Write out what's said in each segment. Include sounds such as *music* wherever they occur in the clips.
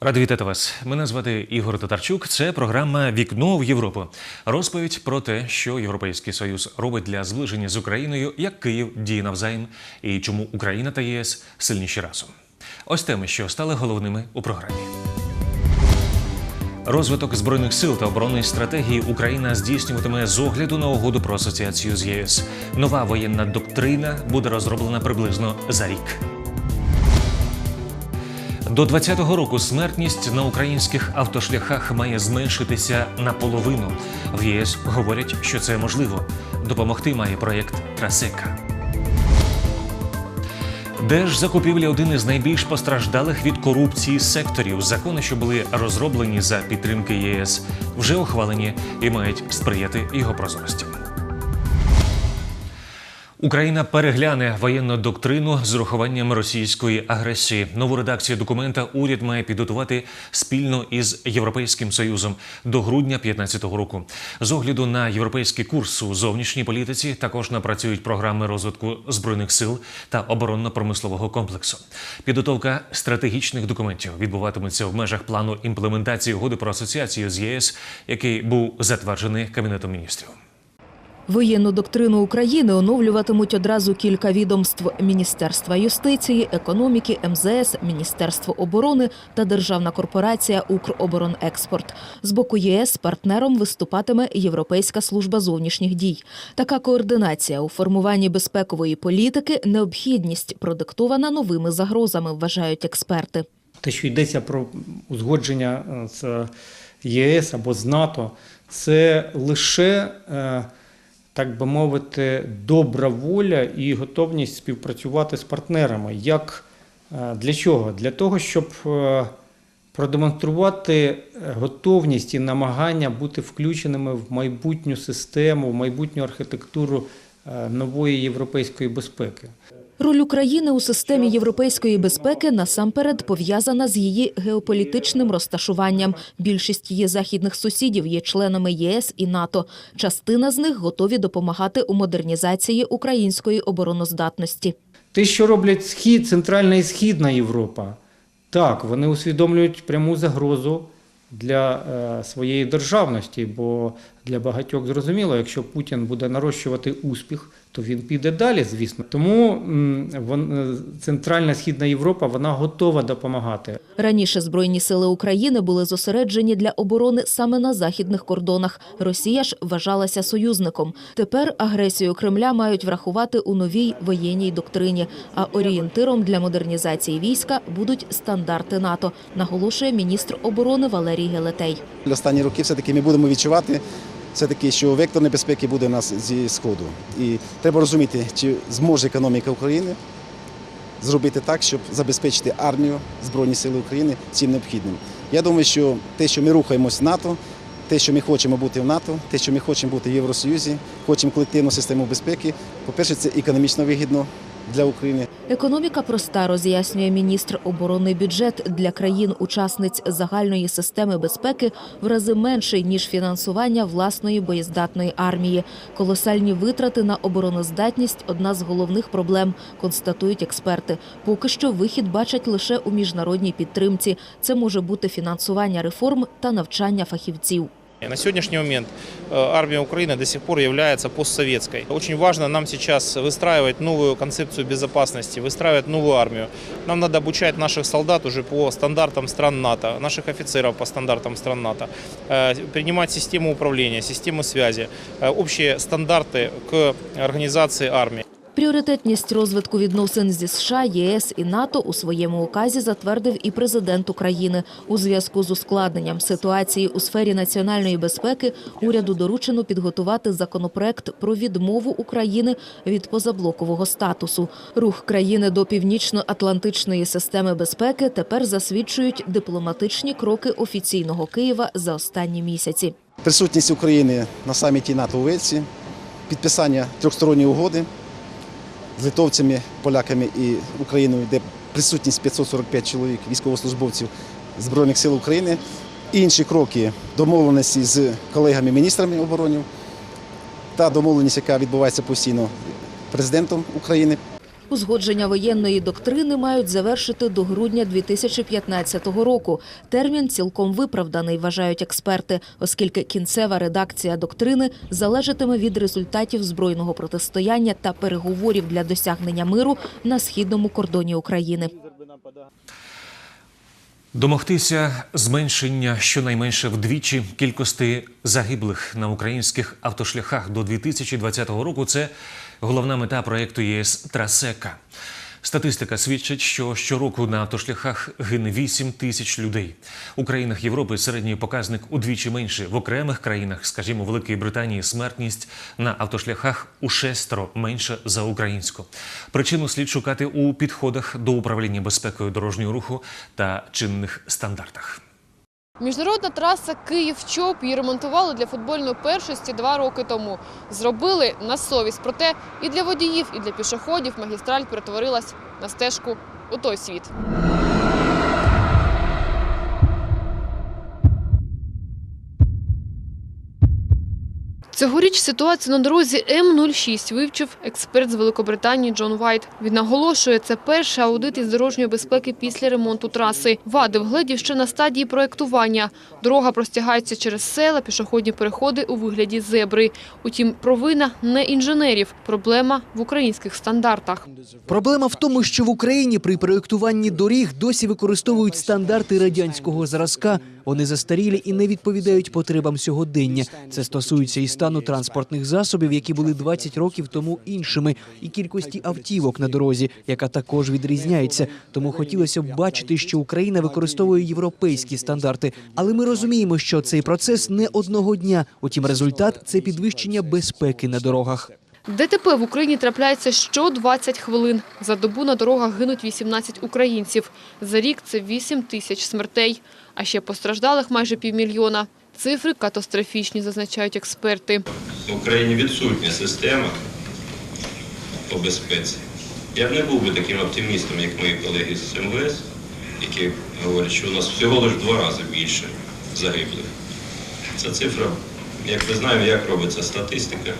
Радий вітати вас. Мене звати Ігор Татарчук. Це програма Вікно в Європу. Розповідь про те, що Європейський Союз робить для зближення з Україною, як Київ діє навзаєм і чому Україна та ЄС сильніші разом. Ось теми, що стали головними у програмі. Розвиток збройних сил та оборонної стратегії Україна здійснюватиме з огляду на угоду про асоціацію з ЄС. Нова воєнна доктрина буде розроблена приблизно за рік. До 2020 року смертність на українських автошляхах має зменшитися наполовину. В ЄС говорять, що це можливо. Допомогти має проєкт Трасека. Держзакупівлі один із найбільш постраждалих від корупції секторів. Закони, що були розроблені за підтримки ЄС, вже ухвалені і мають сприяти його прозорості. Україна перегляне воєнну доктрину з урахуванням російської агресії. Нову редакцію документа уряд має підготувати спільно із Європейським Союзом до грудня 2015 року. З огляду на європейський курс у зовнішній політиці також напрацюють програми розвитку збройних сил та оборонно-промислового комплексу. Підготовка стратегічних документів відбуватиметься в межах плану імплементації угоди про асоціацію з єС, який був затверджений Кабінетом міністрів. Воєнну доктрину України оновлюватимуть одразу кілька відомств: Міністерства юстиції, економіки, МЗС, Міністерство оборони та Державна корпорація Укроборонекспорт. З боку ЄС партнером виступатиме Європейська служба зовнішніх дій. Така координація у формуванні безпекової політики необхідність продиктована новими загрозами, вважають експерти. Те, що йдеться про узгодження е, з ЄС або з НАТО, це лише, е, так би мовити, добра воля і готовність співпрацювати з партнерами. Як е, для чого? Для того, щоб е, продемонструвати готовність і намагання бути включеними в майбутню систему, в майбутню архітектуру е, нової європейської безпеки. Роль України у системі європейської безпеки насамперед пов'язана з її геополітичним розташуванням. Більшість її західних сусідів є членами ЄС і НАТО. Частина з них готові допомагати у модернізації української обороноздатності. Те, що роблять схід, Центральна і Східна Європа, так, вони усвідомлюють пряму загрозу для е, своєї державності, бо для багатьох зрозуміло, якщо Путін буде нарощувати успіх, то він піде далі, звісно. Тому е, Центральна Східна Європа вона готова допомагати. Раніше збройні сили України були зосереджені для оборони саме на західних кордонах. Росія ж вважалася союзником. Тепер агресію Кремля мають врахувати у новій воєнній доктрині. А орієнтиром для модернізації війська будуть стандарти НАТО, наголошує міністр оборони Валерій Гелетей. Останні роки все-таки ми будемо відчувати, все-таки, що вектор небезпеки буде у нас зі Сходу. І треба розуміти, чи зможе економіка України зробити так, щоб забезпечити армію Збройні Сили України цим необхідним. Я думаю, що те, що ми рухаємось в НАТО, те, що ми хочемо бути в НАТО, те, що ми хочемо бути в Євросоюзі, хочемо колективну систему безпеки, по-перше, це економічно вигідно для України. Економіка проста, роз'яснює міністр. Оборонний бюджет для країн-учасниць загальної системи безпеки в рази менший, ніж фінансування власної боєздатної армії. Колосальні витрати на обороноздатність – одна з головних проблем, констатують експерти. Поки що вихід бачать лише у міжнародній підтримці. Це може бути фінансування реформ та навчання фахівців. И На сегодняшний момент э, армия Украины до сих пор является постсоветской. Очень важно нам сейчас выстраивать новую концепцию безопасности, выстраивать новую армию. Нам надо обучать наших солдат уже по стандартам стран НАТО, наших офицеров по стандартам стран НАТО, э, принимать систему управления, систему связи, э, общие стандарты к организации армии. Пріоритетність розвитку відносин зі США, ЄС і НАТО у своєму указі затвердив і президент України. У зв'язку з ускладненням ситуації у сфері національної безпеки уряду доручено підготувати законопроект про відмову України від позаблокового статусу. Рух країни до північно-атлантичної системи безпеки тепер засвідчують дипломатичні кроки офіційного Києва за останні місяці. Присутність України на саміті НАТО у Вельсі, підписання трьохсторонньої угоди з литовцями, поляками і Україною, де присутність 545 чоловік військовослужбовців Збройних сил України. Інші кроки домовленості з колегами-міністрами оборони та домовленість, яка відбувається постійно президентом України. Узгодження воєнної доктрини мають завершити до грудня 2015 року. Термін цілком виправданий, вважають експерти, оскільки кінцева редакція доктрини залежатиме від результатів збройного протистояння та переговорів для досягнення миру на східному кордоні України. Домогтися зменшення щонайменше вдвічі кількості загиблих на українських автошляхах до 2020 року це головна мета проєкту ЄС Трасека. Статистика свідчить, що щороку на автошляхах гине 8 тисяч людей. У країнах Європи середній показник удвічі менше. В окремих країнах, скажімо, Великої Британії, смертність на автошляхах у шестеро менша за українську. Причину слід шукати у підходах до управління безпекою дорожнього руху та чинних стандартах. Міжнародна траса Київ-Чоп її ремонтували для футбольної першості два роки тому. Зробили на совість. Проте і для водіїв, і для пішоходів магістраль перетворилась на стежку у той світ. Цьогоріч ситуацію на дорозі М06 вивчив експерт з Великобританії Джон Вайт. Він наголошує, це перший аудит із дорожньої безпеки після ремонту траси. Вади вгледів ще на стадії проєктування. Дорога простягається через села, пішохідні переходи у вигляді зебри. Утім, провина не інженерів. Проблема в українських стандартах. Проблема в тому, що в Україні при проєктуванні доріг досі використовують стандарти радянського зразка. Вони застарілі і не відповідають потребам сьогодення. Це стосується і стану транспортних засобів, які були 20 років тому іншими, і кількості автівок на дорозі, яка також відрізняється. Тому хотілося б бачити, що Україна використовує європейські стандарти. Але ми розуміємо, що цей процес не одного дня. Утім, результат це підвищення безпеки на дорогах. ДТП в Україні трапляється що 20 хвилин. За добу на дорогах гинуть 18 українців. За рік це 8 тисяч смертей. А ще постраждалих майже півмільйона. Цифри катастрофічні, зазначають експерти. в Україні відсутня система по безпеці. Я б не був би таким оптимістом, як мої колеги з МВС, які говорять, що у нас всього лише два рази більше загиблих. Ця цифра, як ми знаємо, як робиться статистика.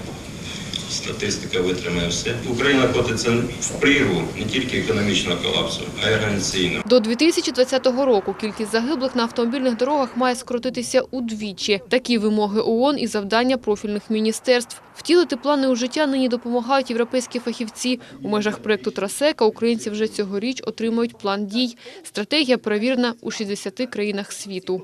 Статистика витримає все. Україна котиться в прірву не тільки економічного колапсу, а й організаційного. До 2020 року кількість загиблих на автомобільних дорогах має скоротитися удвічі. Такі вимоги ООН і завдання профільних міністерств. Втілити плани у життя нині допомагають європейські фахівці. У межах проєкту «Трасека» українці вже цьогоріч отримують план дій. Стратегія перевірена у 60 країнах світу.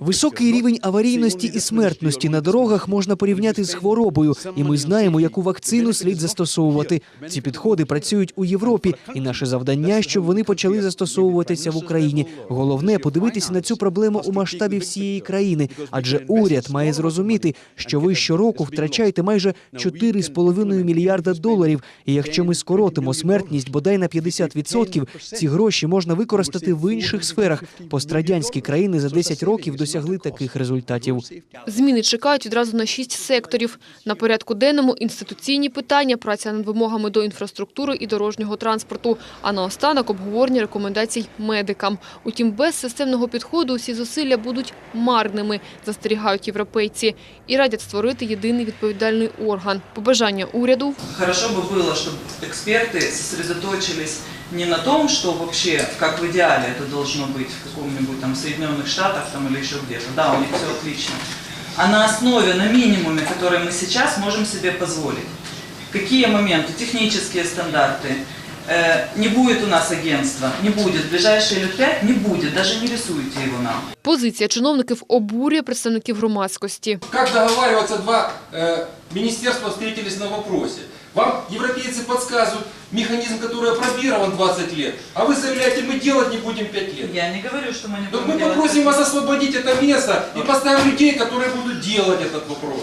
Високий рівень аварійності і смертності на дорогах можна порівняти з хворобою, і ми знаємо, яку вакцину слід застосовувати. Ці підходи працюють у Європі, і наше завдання, щоб вони почали застосовуватися в Україні. Головне подивитися на цю проблему у масштабі всієї країни, адже уряд має зрозуміти, що ви щороку втрачаєте майже 4,5 мільярда доларів. І якщо ми скоротимо смертність бодай на 50%, ці гроші можна використати в інших сферах. Пострадянські країни за 10 років досягли таких результатів. Зміни чекають відразу на шість секторів. На порядку денному інституційні питання, праця над вимогами до інфраструктури і дорожнього транспорту, а наостанок обговорення рекомендацій медикам. Утім, без системного підходу усі зусилля будуть марними, застерігають європейці, і радять створити єдиний відповідальний орган. Побажання уряду Хорошо бы было, чтобы эксперты сосредоточились не на том, что вообще, как в идеале это должно быть в каком-нибудь там Соединенных Штатах там, или еще где-то. Да, у них все отлично. А на основе, на минимуме, который мы сейчас можем себе позволить. Какие моменты? Технические стандарты. Э, не будет у нас агентства, не будет. В ближайшие лет пять не будет, даже не рисуйте его нам. Позиція чиновників обурює представників громадськості. Как договариваться два э, министерства встретились на вопросе? Вам европейцы подсказывают механизм, который опробирован 20 лет, а вы заявляете, мы делать не будем 5 лет. Я не говорю, что мы не Но будем мы делать попросим такие- вас освободить это место и поставим людей, которые будут делать этот вопрос.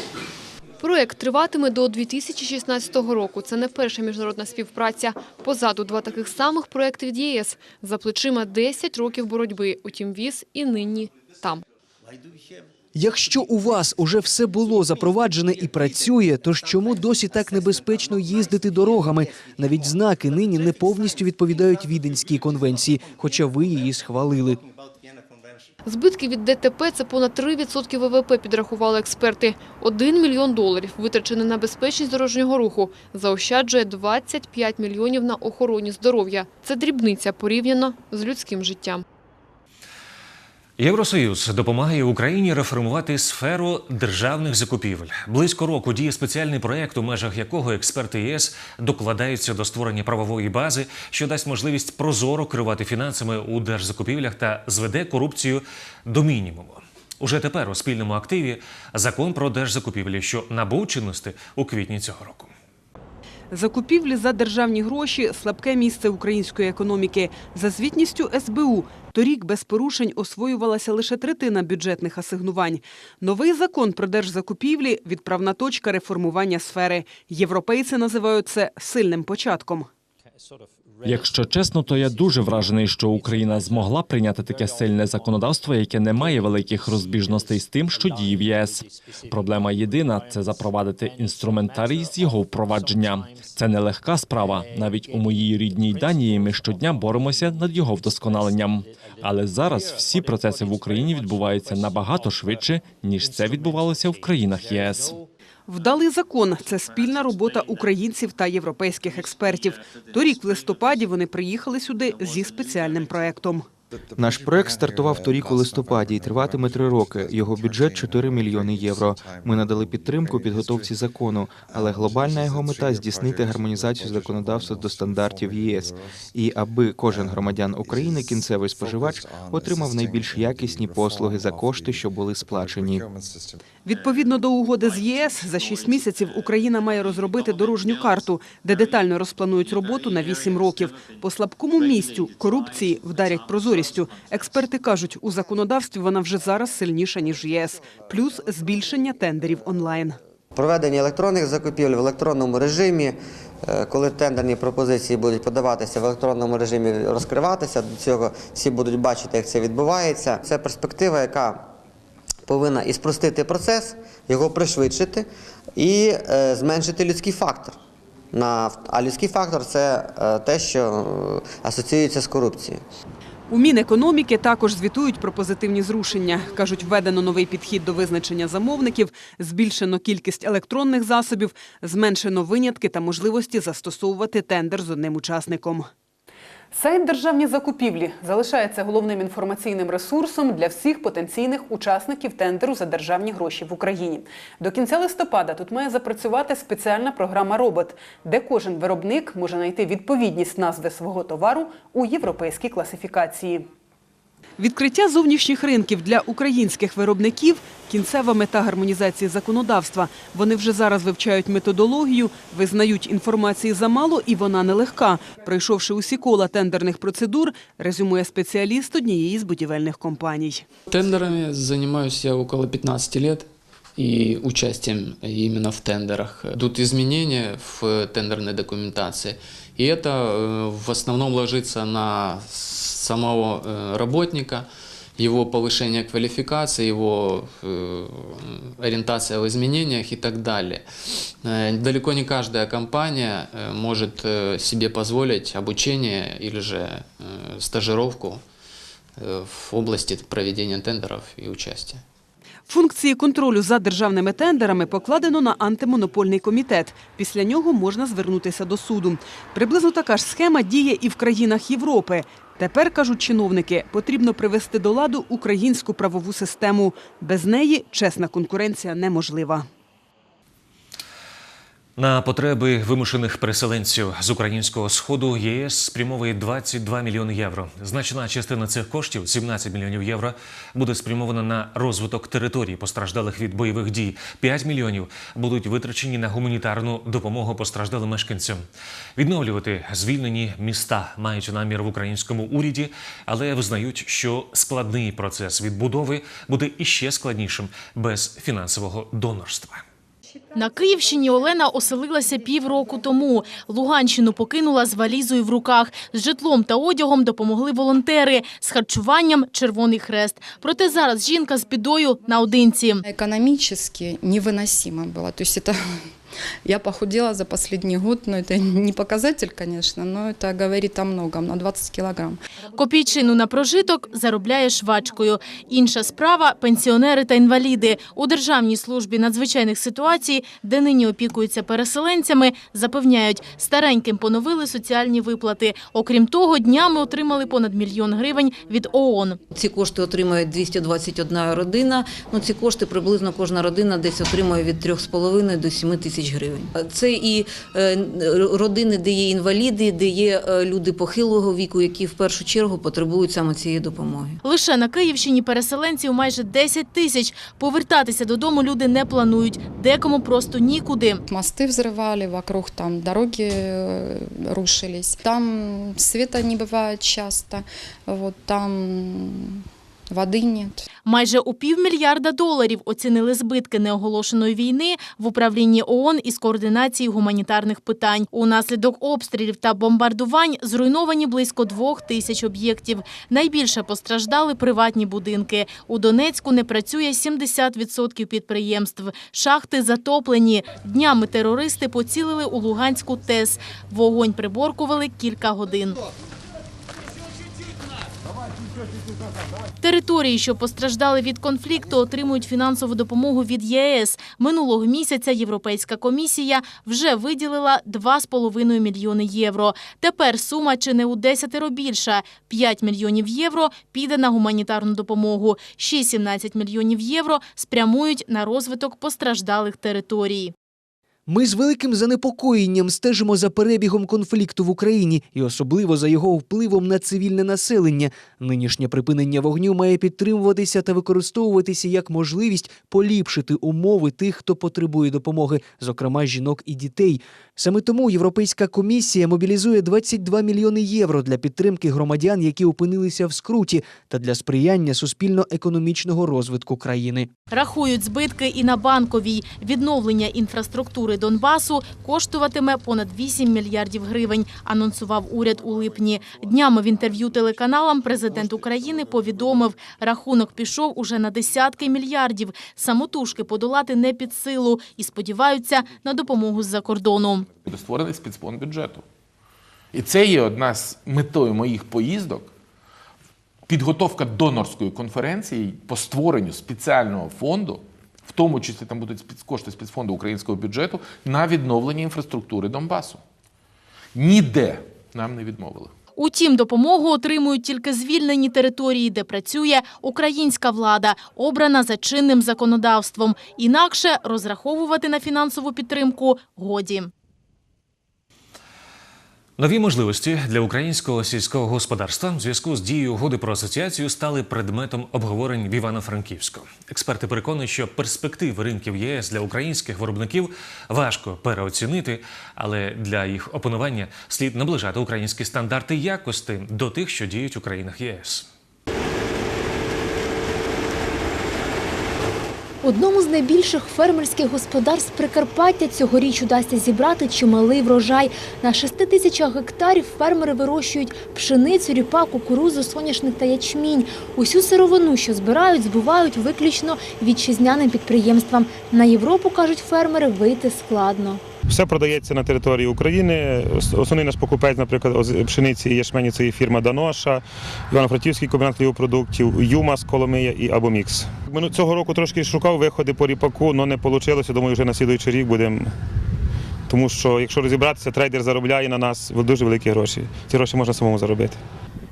Проект триватиме до 2016 року. Це не перша міжнародна співпраця. Позаду два таких самих проекти від ЄС. За плечима 10 років боротьби. Утім, віз і нині там. Якщо у вас уже все було запроваджене і працює, то ж чому досі так небезпечно їздити дорогами? Навіть знаки нині не повністю відповідають Віденській конвенції, хоча ви її схвалили. Збитки від ДТП – це понад 3% ВВП, підрахували експерти. 1 мільйон доларів, витрачений на безпечність дорожнього руху, заощаджує 25 мільйонів на охороні здоров'я. Це дрібниця порівняно з людським життям. Євросоюз допомагає Україні реформувати сферу державних закупівель. Близько року діє спеціальний проєкт, у межах якого експерти ЄС докладаються до створення правової бази, що дасть можливість прозоро керувати фінансами у держзакупівлях та зведе корупцію до мінімуму. Уже тепер у спільному активі закон про держзакупівлі, що набув чинності у квітні цього року. Закупівлі за державні гроші – слабке місце української економіки. За звітністю СБУ торік без порушень освоювалася лише третина бюджетних асигнувань. Новий закон про держзакупівлі – відправна точка реформування сфери. Європейці називають це сильним початком. Якщо чесно, то я дуже вражений, що Україна змогла прийняти таке сильне законодавство, яке не має великих розбіжностей з тим, що діє в ЄС. Проблема єдина це запровадити інструментарій з його впровадження. Це нелегка справа. Навіть у моїй рідній Данії ми щодня боремося над його вдосконаленням. Але зараз всі процеси в Україні відбуваються набагато швидше ніж це відбувалося в країнах ЄС. Вдалий закон – це спільна робота українців та європейських експертів. Торік в листопаді вони приїхали сюди зі спеціальним проектом. Наш проект стартував торік у листопаді і триватиме три роки. Його бюджет 4 мільйони євро. Ми надали підтримку підготовці закону, але глобальна його мета здійснити гармонізацію законодавства до стандартів ЄС. І аби кожен громадян України, кінцевий споживач, отримав найбільш якісні послуги за кошти, що були сплачені. Відповідно до угоди з ЄС, за 6 місяців Україна має розробити дорожню карту, де детально розпланують роботу на 8 років. По слабкому місцю корупції вдарять прозорістю. Експерти кажуть, у законодавстві вона вже зараз сильніша ніж ЄС. Плюс збільшення тендерів онлайн. Проведення електронних закупівель в електронному режимі, е, коли тендерні пропозиції будуть подаватися в електронному режимі, розкриватися, до цього всі будуть бачити, як це відбувається. Це перспектива, яка повинна і спростити процес, його пришвидшити і е, зменшити людський фактор. На, а людський фактор це е, те, що асоціюється з корупцією. У Мінекономіки також звітують про позитивні зрушення. Кажуть, введено новий підхід до визначення замовників, збільшено кількість електронних засобів, зменшено винятки та можливості застосовувати тендер з одним учасником. Сайт державні закупівлі залишається головним інформаційним ресурсом для всіх потенційних учасників тендеру за державні гроші в Україні. До кінця листопада тут має запрацювати спеціальна програма Робот, де кожен виробник може знайти відповідність назви свого товару у європейській класифікації. Відкриття зовнішніх ринків для українських виробників кінцева мета гармонізації законодавства. Вони вже зараз вивчають методологію, визнають інформації замало, і вона нелегка. Пройшовши усі кола тендерних процедур, резюмує спеціаліст однієї з будівельних компаній. Тендерами занимаюсь я около 15 лет и участием именно в тендерах. Идут изменения в тендерной документации, и это э, в основном ложится на самого э, работника, его повышение квалификации, его э, ориентация в изменениях и так далее. Далеко не каждая компания может себе позволить обучение или же стажировку в области проведения тендеров и участия. Функції контролю за державними тендерами покладено на антимонопольний комітет. Після нього можна звернутися до суду. Приблизно така ж схема діє і в країнах Європи. Тепер, кажуть чиновники, потрібно привести до ладу українську правову систему. Без неї чесна конкуренція неможлива. На потреби вимушених переселенців з українського сходу ЄС спрямовує 22 мільйони євро. Значна частина цих коштів, 17 мільйонів євро, буде спрямована на розвиток територій, постраждалих від бойових дій. 5 мільйонів будуть витрачені на гуманітарну допомогу постраждалим мешканцям. Відновлювати звільнені міста мають намір в українському уряді, але визнають, що складний процес відбудови буде іще складнішим без фінансового донорства. На Київщині Олена оселилася півроку тому. Луганщину покинула з валізою в руках. З житлом та одягом допомогли волонтери, з харчуванням – Червоний Хрест. Проте зараз жінка з бідою наодинці. Экономически невыносимо было. То есть это я похудела за последний год, но это *laughs* не показатель, конечно, но это говорит о многом, на 20 килограмм. Копійчину на прожиток заробляє швачкою. Інша справа – пенсіонери та інваліди. У Державній службі надзвичайних ситуацій, де нині опікуються переселенцями, запевняють, стареньким поновили соціальні виплати. Окрім того, днями отримали понад мільйон гривень від ООН. Ці кошти отримує 221 родина. Ну, ці кошти приблизно кожна родина десь отримує від 3,5 до 7 тисяч гривень. Це і е, родини, де є інваліди, де є е, люди похилого віку, які в першу чергу потребують саме цієї допомоги. Лише на Київщині переселенців майже 10 тисяч. Повертатися додому люди не планують. Декому просто нікуди. Мосты взрывали, вокруг там дороги э, рушились. Там света не бывает часто, вот там воды нет. Майже у півмільярда доларів оцінили збитки неоголошеної війни в управлінні ООН із координації гуманітарних питань. Унаслідок обстрілів та бомбардувань зруйновані близько двох тисяч об'єктів. Найбільше постраждали приватні будинки. У Донецьку не працює 70% підприємств. Шахти затоплені. Днями терористи поцілили у Луганську ТЕС. Вогонь приборкували кілька годин. Території, що постраждали від конфлікту, отримують фінансову допомогу від ЄС. Минулого місяця Європейська комісія вже виділила 2,5 мільйони євро. Тепер сума чи не у десятеро більша. 5 мільйонів євро піде на гуманітарну допомогу. Ще 17 мільйонів євро спрямують на розвиток постраждалих територій. Ми з великим занепокоєнням стежимо за перебігом конфлікту в Україні і особливо за його впливом на цивільне населення. Нинішнє припинення вогню має підтримуватися та використовуватися як можливість поліпшити умови тих, хто потребує допомоги, зокрема жінок і дітей. Саме тому Європейська комісія мобілізує 22 мільйони євро для підтримки громадян, які опинилися в скруті, та для сприяння суспільно-економічного розвитку країни. Рахують збитки і на банковій. Відновлення інфраструктури Донбасу коштуватиме понад 8 мільярдів гривень, анонсував уряд у липні. Днями в інтерв'ю телеканалам президент України повідомив, рахунок пішов уже на десятки мільярдів. Самотужки подолати не під силу і сподіваються на допомогу з-за кордону. буде створений спецфонд бюджету. І це є одна з метою моїх поїздок. Підготовка донорської конференції по створенню спеціального фонду, в тому числі там будуть кошти спецфонду українського бюджету на відновлення інфраструктури Донбасу. Ніде нам не відмовили. Утім, допомогу отримують тільки звільнені території, де працює українська влада, обрана за чинним законодавством. Інакше розраховувати на фінансову підтримку годі. Нові можливості для українського сільського господарства в зв'язку з дією угоди про асоціацію стали предметом обговорень в Івано-Франківську. Експерти переконують, що перспективи ринків ЄС для українських виробників важко переоцінити, але для їх опанування слід наближати українські стандарти якості до тих, що діють у країнах ЄС. Одному з найбільших фермерських господарств Прикарпаття цьогоріч удасться зібрати чималий врожай. На 6 тисячах гектарів фермери вирощують пшеницю, ріпа, кукурузу, соняшник та ячмінь. Усю сировину, що збирають, збувають виключно вітчизняним підприємствам. На Європу, кажуть фермери, вийти складно. Все продається на території України. Основний наш покупець, наприклад, оз- пшениці і ячмені це є фірма Даноша, Івано-Франківський комбінат хлібопродуктів, Юмас, Коломия і Абомікс. Мину- Цього року трошки шукав виходи по ріпаку, але не вийшло. Думаю, вже на слідуючий рік будемо. Тому що, якщо розібратися, трейдер заробляє на нас дуже великі гроші. Ці гроші можна самому заробити.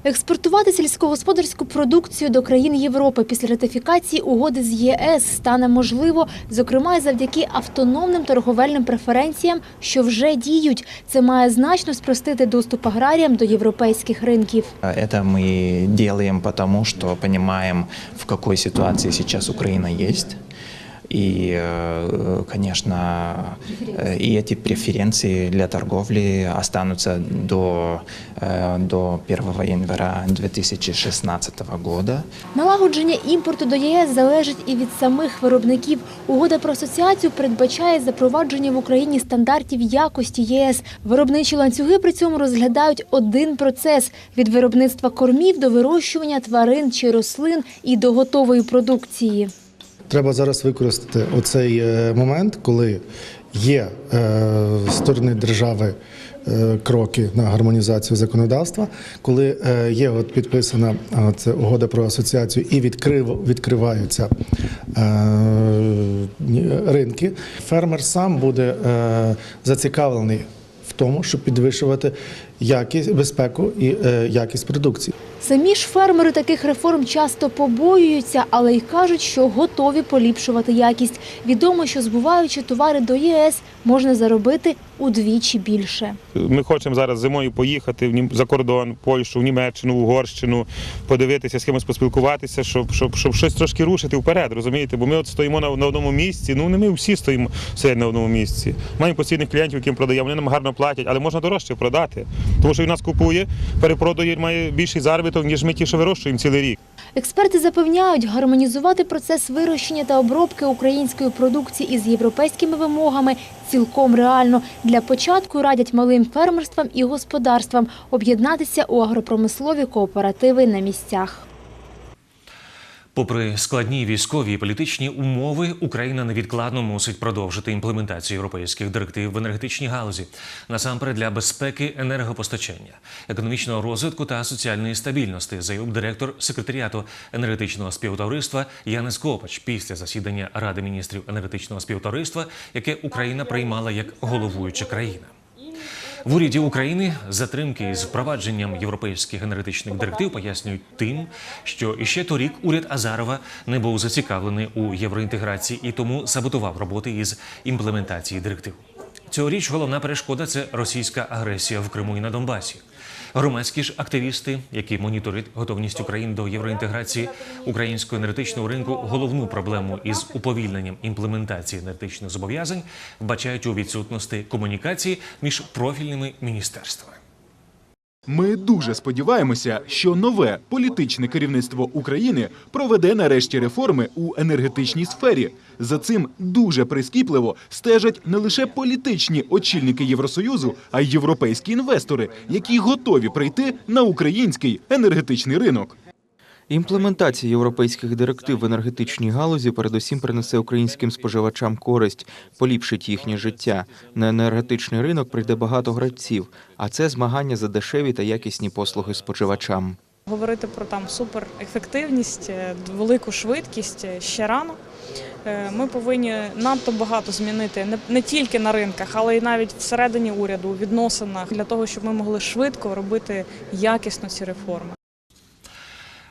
Експортувати сільськогосподарську продукцію до країн Європи після ратифікації угоди з ЄС стане можливо, зокрема завдяки автономним торговельним преференціям, що вже діють. Це має значно спростити доступ аграріям до європейських ринків. Это мы делаем потому, что понимаем, в какой ситуации сейчас Украина есть. И, э, конечно, э, и эти преференции для торговли останутся до, э, до 1 января 2016 года. Налагодження імпорту до ЄС залежить і від самих виробників. Угода про асоціацію передбачає запровадження в Україні стандартів якості ЄС. Виробничі ланцюги при цьому розглядають один процес від виробництва кормів до вирощування тварин чи рослин і до готової продукції. Треба зараз використати оцей е, момент, коли є е, сторони держави е, кроки на гармонізацію законодавства, коли є от підписана це угода про асоціацію і відкрив, відкриваються ринки. Фермер сам буде зацікавлений в тому, щоб підвищувати якість безпеку і е, якість продукції. Самі ж фермери таких реформ часто побоюються, але й кажуть, що готові поліпшувати якість. Відомо, що збуваючи товари до ЄС, можна заробити удвічі більше. Ми хочемо зараз зимою поїхати за кордон, в Польщу, в Німеччину, в Угорщину, подивитися, з кимось поспілкуватися, щоб, щоб, щоб щось трошки рушити вперед, розумієте? Бо ми от стоїмо на, на одному місці. Ну не ми всі стоїмо стоять на одному місці. Маємо постійних клієнтів, яким продаємо, вони нам гарно платять, але можна дорожче продати. Тому що він нас купує, перепродає, має більший заробіток, ніж ми ті, що вирощуємо цілий рік. Експерти запевняють, гармонізувати процес вирощення та обробки української продукції із європейськими вимогами цілком реально. Для початку радять малим фермерствам і господарствам об'єднатися у агропромислові кооперативи на місцях. Попри складні військові і політичні умови, Україна невідкладно мусить продовжити імплементацію європейських директив в енергетичній галузі, насамперед для безпеки енергопостачання, економічного розвитку та соціальної стабільності, заявив директор секретаріату енергетичного співтовариства Янис Копач після засідання Ради міністрів енергетичного співтовариства, яке Україна приймала як головуюча країна. В уряді України затримки з впровадженням європейських енергетичних директив пояснюють тим, що іще торік уряд Азарова не був зацікавлений у євроінтеграції і тому саботував роботи із імплементації директив. Цьогоріч головна перешкода це російська агресія в Криму і на Донбасі. Громадські ж активісти, які моніторять готовність України до євроінтеграції українського енергетичного ринку, головну проблему із уповільненням імплементації енергетичних зобов'язань вбачають у відсутності комунікації між профільними міністерствами. Ми дуже сподіваємося, що нове політичне керівництво України проведе нарешті реформи у енергетичній сфері. За цим дуже прискіпливо стежать не лише політичні очільники Євросоюзу, а й європейські інвестори, які готові прийти на український енергетичний ринок. Імплементація європейських директив в енергетичній галузі передусім принесе українським споживачам користь, поліпшить їхнє життя. На енергетичний ринок прийде багато гравців, а це змагання за дешеві та якісні послуги споживачам. Говорити про там суперефективність, е, велику швидкість е, ще рано. Е, Ми повинні надто багато змінити не, не тільки на ринках, але й навіть всередині уряду, у відносинах для того, щоб ми могли швидко робити якісно ці реформи.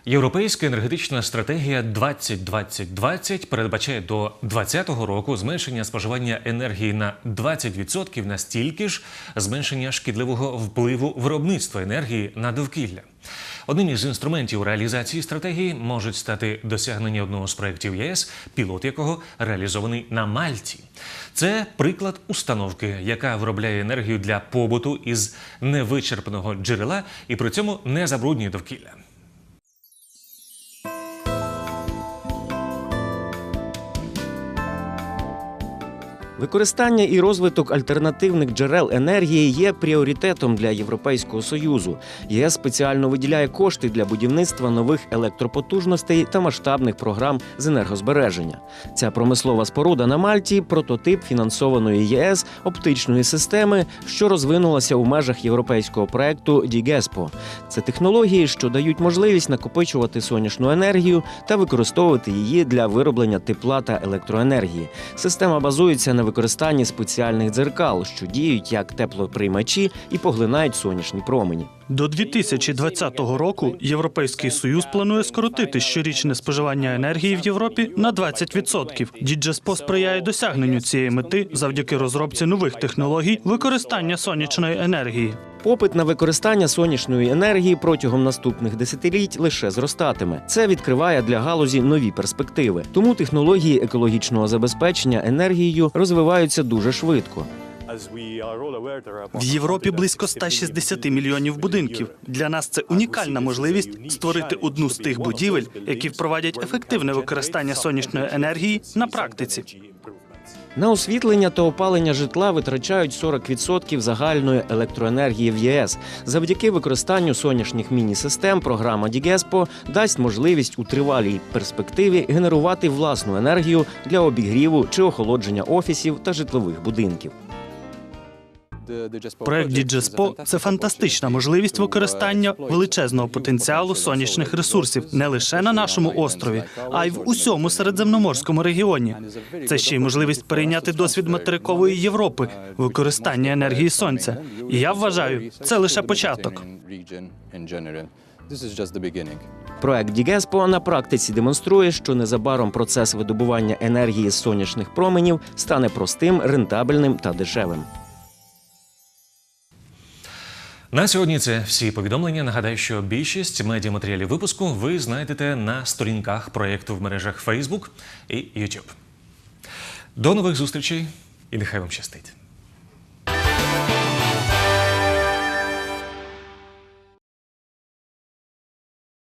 Європейська енергетична стратегія 2020-2020 передбачає до 2020 року зменшення споживання енергії на 20% настільки ж зменшення шкідливого впливу виробництва енергії на довкілля. Одним із інструментів реалізації стратегії можуть стати досягнення одного з проєктів ЄС, пілот якого реалізований на Мальті. Це приклад установки, яка виробляє енергію для побуту із невичерпного джерела і при цьому не забруднює довкілля. Використання і розвиток альтернативних джерел енергії є пріоритетом для Європейського союзу. ЄС спеціально виділяє кошти для будівництва нових електропотужностей та масштабних програм з енергозбереження. Ця промислова споруда на Мальті прототип фінансованої ЄС оптичної системи, що розвинулася у межах європейського проекту Дігеспо. Це технології, що дають можливість накопичувати сонячну енергію та використовувати її для вироблення тепла та електроенергії. Система базується на використанні спеціальних дзеркал, що діють як теплоприймачі і поглинають сонячні промені. До 2020 року Європейський Союз планує скоротити щорічне споживання енергії в Європі на 20%. Діджеспо сприяє досягненню цієї мети завдяки розробці нових технологій використання сонячної енергії. Попит на використання сонячної енергії протягом наступних десятиліть лише зростатиме. Це відкриває для галузі нові перспективи. Тому технології екологічного забезпечення енергією розвиваються дуже швидко. В Європі близько 160 мільйонів будинків. Для нас це унікальна можливість створити одну з тих будівель, які впровадять ефективне використання сонячної енергії на практиці. На освітлення та опалення житла витрачають 40% загальної електроенергії в ЄС. Завдяки використанню сонячних міні-систем програма Дігеспо дасть можливість у тривалій перспективі генерувати власну енергію для обігріву чи охолодження офісів та житлових будинків. Проект Діджеспо це фантастична можливість використання величезного потенціалу сонячних ресурсів не лише на нашому острові, а й в усьому середземноморському регіоні. Це ще й можливість перейняти досвід материкової Європи використання енергії сонця. І я вважаю, це лише початок. Проект Дігеспо на практиці демонструє, що незабаром процес видобування енергії з сонячних променів стане простим, рентабельним та дешевим. На сьогодні це всі повідомлення. Нагадаю, що більшість медіаматеріалів випуску ви знайдете на сторінках проєкту в мережах Facebook і YouTube. До нових зустрічей і нехай вам щастить.